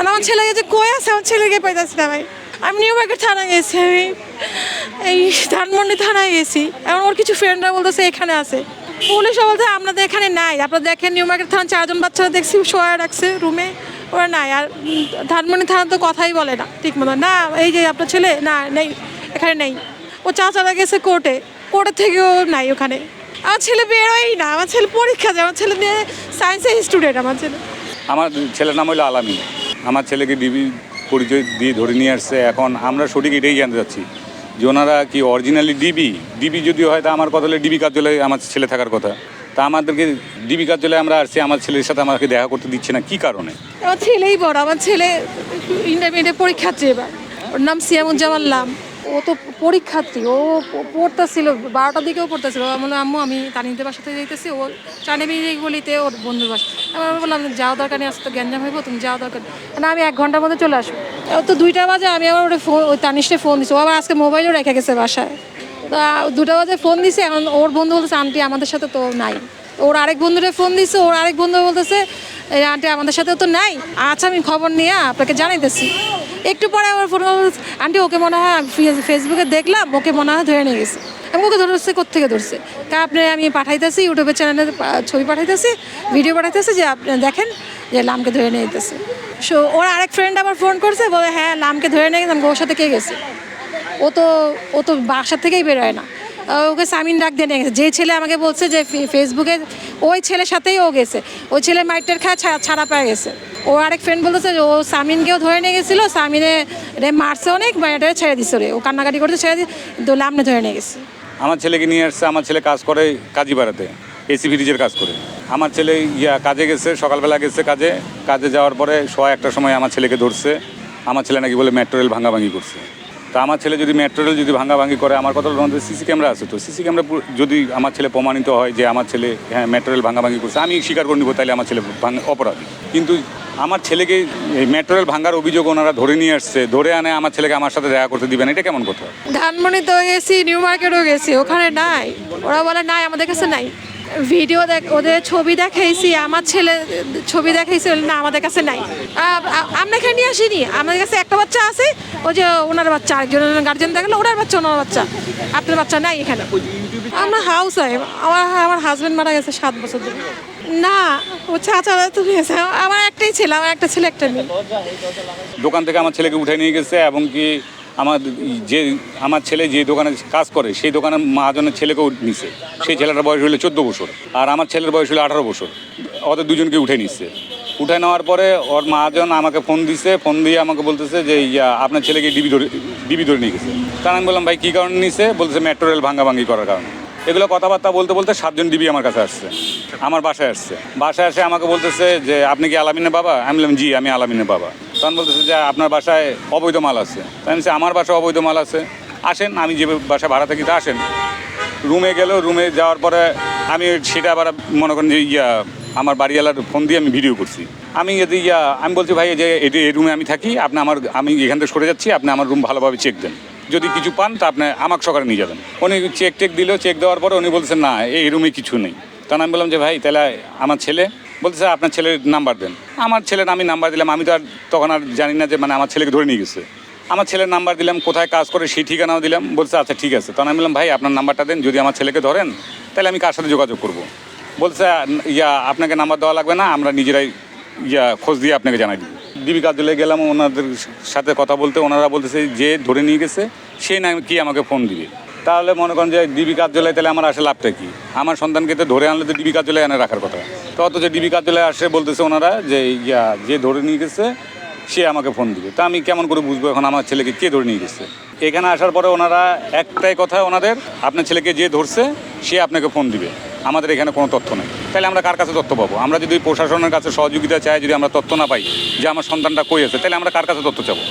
আর আমার ছেলে যে কই আছে? আমার ছেলেকে পাইতেছি না ভাই। আমি নিউ মার্কেট থানায় গেছি আমি। এই ধানমন্ডি থানায় গেছি। এখন ওর কিছু ফ্রেন্ডরা বলতেছে এখানে আছে। পুলিশ বলতে আপনাদের এখানে নাই। আপনারা দেখেন নিউ মার্কেট থানা চারজন বাচ্চারা দেখছি শোয়া রাখছে রুমে ওরা নাই। আর ধানমন্ডি থানা তো কথাই বলে না। ঠিক মতো না, এই যে আপনার ছেলে, না, নেই। এখানে নেই। ও চাচারা গেছে কোর্টে কোর্টের থেকেও নাই ওখানে। আমার ছেলে বেরোই না। আমার ছেলে পরীক্ষা যায় আমার ছেলে নিয়ে সায়েন্সের স্টুডেন্ট আমার ছেলে। আমার ছেলের নাম হলো আলামিন। আমার ছেলেকে ডিবি পরিচয় দিয়ে ধরে নিয়ে আসছে। এখন আমরা সঠিক এটাই জানতে চাচ্ছি যে ওনারা কি অরিজিনালি ডিবি ডিবি যদি হয়, তা আমার কথা হলে ডিবি কার্যালয়ে আমার ছেলে থাকার কথা। তা আমাদেরকে ডিবি কার্যালয়ে আমরা আসছি, আমার ছেলের সাথে আমাকে দেখা করতে দিচ্ছে না, কি কারণে? আমার ছেলেই বড়, আমার ছেলে ইন্টারমিডিয়েট পরীক্ষার্থী এবার। ওর নাম সিয়ামুজ্জামান লাম। ও তো পরীক্ষার্থী, ও পড়তেছিল, বারোটার দিকেও পড়তেছিল। বললাম আম্মু, আমি তানিদের বাসাতে যাইতেছি। ও চানেবি গলিতে ওর বন্ধুর বাসা। আমি বললাম যাওয়া দরকার নেই আসতে গ্যাঞ্জাম হইব, তুমি যাওয়া দরকার। না আমি এক ঘণ্টার মধ্যে চলে আসব। তো দুইটা বাজে, আমি আবার ওটা ফোন ওই তানিশে ফোন দিছি। ও আবার আজকে মোবাইলও রেখে গেছে বাসায়। দুটা বাজে ফোন দিছে, এখন ওর বন্ধু বলতেছে, আন্টি, আমাদের সাথে তো নাই। ওর আরেক বন্ধুরে ফোন দিছে, ওর আরেক বন্ধু বলতেছে এই আন্টি আমাদের সাথে তো নাই আচ্ছা আমি খবর নিয়ে আপনাকে জানাইতেছি। একটু পরে আমার ফোন আন্টি ওকে মনে হয় ফেসবুকে দেখলাম, ওকে মনে হয় ধরে নিয়ে গেছে। আমি ওকে ধরছে কোথেকে ধরছে? তা আপনি, আমি পাঠাইতেছি, ইউটিউবের চ্যানেলে ছবি পাঠাইতেছি ভিডিও পাঠাইতেছি যে আপনি দেখেন যে লামকে ধরে নিয়ে যেতেছে সো ওর আরেক ফ্রেন্ড আবার ফোন করছে, বলে হ্যাঁ লামকে ধরে নিয়ে গেছে। আমি ওর সাথে কে গেছে? ও তো ও তো বাসা থেকেই বেরোয় না। ওকে সামিন ডাক দিয়ে নিয়ে গেছে। যে ছেলে আমাকে বলছে যে ফেসবুকে ওই ছেলের সাথেই ও গেছে। ওই ছেলে মাইটের খায় ছাড়া পেয়ে গেছে। ও আরেক ফ্রেন্ড বলতেছে ও সামিনকেও ধরে নিয়ে গেছিল, সামিনে মারছে অনেক মাইটে ছেড়ে দিছে রে। ও কান্নাকাটি করতে ছেড়ে দিয়ে দোলে আমনে ধরে নিয়ে গেছে। আমার ছেলেকে নিয়ে আসছে, আমার ছেলে কাজ করে কাজীপাড়াতে, এসি ফ্রিজের কাজ করে। আমার ছেলে ইয়া কাজে গেছে, সকালবেলা গেছে কাজে। কাজে যাওয়ার পরে সোয়া একটার সময় আমার ছেলেকে ধরছে। আমার ছেলে নাকি বলে মেট্রো ভাঙাভাঙি করছে। তা আমার ছেলে যদি মেট্রো রেল যদি ভাঙ্গাভাঙ্গি করে, আমার কথা আমাদের সিসি ক্যামেরা আছে তো, সিসি ক্যামেরা যদি আমার ছেলে প্রমাণিত হয় যে আমার ছেলে হ্যাঁ মেট্রো রেল ভাঙাভাঙি করছে, আমি স্বীকার করে নিব তাহলে আমার ছেলে অপরাধী। কিন্তু আমার ছেলেকে এই মেট্রো রেল ভাঙার অভিযোগ ওনারা ধরে নিয়ে আসছে, ধরে আনে আমার ছেলেকে আমার সাথে দেখা করতে দিবেন এটা কেমন কথা? ধানমন্ডিতেও গেছি, নিউ মার্কেটও গেছি, ওখানে নাই। ওরা বলে, নাই, আমাদের কাছে নাই। ভিডিও দেখ, ওদের ছবি দেখাইছি, আমার ছেলে ছবি দেখাইছি না, আমাদের কাছে নাই। আমরা এখানে নিয়ে আসিনি। আমাদের কাছে একটা বাচ্চা আছে, ওই যে ওনার বাচ্চা আরেকজনের গার্জেন দেখল, ওনার বাচ্চা ওনার বাচ্চা, আপনার বাচ্চা নাই এখানে। আমার হাউস ওয়াইফ আমার আমার হাজব্যান্ড মারা গেছে সাত বছর ধরে। না, ও চাচারা তো গেছে আমার একটাই ছেলে, আমার একটা ছেলে, একটা মেয়ে। দোকান থেকে আমার ছেলেকে উঠে নিয়ে গেছে এবং কি আমার যে, আমার ছেলে যে দোকানে কাজ করে, সেই দোকানের মহাজনের ছেলেকেও নিছে। সেই ছেলেটার বয়স হলো চোদ্দ বছর, আর আমার ছেলের বয়স হলো আঠারো বছর। ওদের দুজনকে উঠে নিচ্ছে উঠে নেওয়ার পরে ওর মহাজন আমাকে ফোন দিছে ফোন দিয়ে আমাকে বলতেছে যে ইয়া আপনার ছেলেকে ডিবি ধরে ডিবি ধরে নিয়ে গেছে। তার আমি বললাম, ভাই, কী কারণে নিছে? বলতেছে, মেট্রো রেল ভাঙ্গাভাঙ্গি করার কারণে। এগুলো কথাবার্তা বলতে বলতে সাতজন ডিবি আমার কাছে আসছে, আমার বাসায় আসছে। বাসায় এসে আমাকে বলতেছে যে, আপনি কি আলামিনের বাবা? আমি বললাম, জি, আমি আলামিনের বাবা। তখন বলতেছে যে আপনার বাসায় অবৈধ মাল আছে। তাই আমি আমার বাসায় অবৈধ মাল আছে, আসেন, আমি যে বাসায় ভাড়া থাকি তা আসেন। রুমে গেল, রুমে যাওয়ার পরে আমি সেটা আবার মনে করেন যে, ইয়া, আমার বাড়িওয়ালার ফোন দিয়ে আমি ভিডিও করছি। আমি যদি, ইয়া, আমি বলছি, ভাই যে এটি এই রুমে আমি থাকি, আপনি আমার, আমি এখান থেকে সরে যাচ্ছি, আপনি আমার রুম ভালোভাবে চেক দেন। যদি কিছু পান, তা আপনি আমাকে সকালে নিয়ে যাবেন। উনি চেক টেক দিল চেক দেওয়ার পরে উনি বলছেন না, এই রুমে কিছু নেই। তখন আমি বললাম যে, ভাই, তাহলে আমার ছেলে বলতেছে আপনার ছেলের নাম্বার দেন। আমার ছেলের আমি নাম্বার দিলাম, আমি তো আর তখন আর জানি না যে মানে আমার ছেলেকে ধরে নিয়ে গেছে। আমার ছেলের নাম্বার দিলাম, কোথায় কাজ করে সেই ঠিকানাও দিলাম। বলছে আচ্ছা ঠিক আছে। তখন আমি বললাম, ভাই, আপনার নাম্বারটা দেন, যদি আমার ছেলেকে ধরেন, তাহলে আমি কার সাথে যোগাযোগ করব? বলছে, ইয়া, আপনাকে নাম্বার দেওয়া লাগবে না, আমরা নিজেরাই ইয়া, খোঁজ দিয়ে আপনাকে জানাই দিব। ডিবি কার্যালয়ে গেলাম, ওনাদের সাথে কথা বলতে, ওনারা বলতেছে, যে ধরে নিয়ে গেছে, সে না কি আমাকে ফোন দিবে। তাহলে মনে করেন যে ডিবি কার্যালয়ে তাহলে আমার আসে লাভটা কি? আমার সন্তানকে তো ধরে আনলে তো ডিবি কার্যালয়ে এনে রাখার কথা। তো যে ডিবি কার্যালয়ে আসে বলতেছে ওনারা যে, ইয়া, যে ধরে নিয়ে গেছে, সে আমাকে ফোন দিবে। তা আমি কেমন করে বুঝব এখন আমার ছেলেকে কে ধরে নিয়ে গেছে? এখানে আসার পরে ওনারা একটাই কথা ওনাদের, আপনার ছেলেকে যে ধরছে, সে আপনাকে ফোন দিবে। আমাদের এখানে কোনো তথ্য নেই। তাহলে আমরা কার কাছে তথ্য পাবো? আমরা যদি প্রশাসনের কাছে সহযোগিতা চাই, যদি আমরা তথ্য না পাই যে আমার সন্তানটা কই আছে, তাহলে আমরা কার কাছে তথ্য চাবো?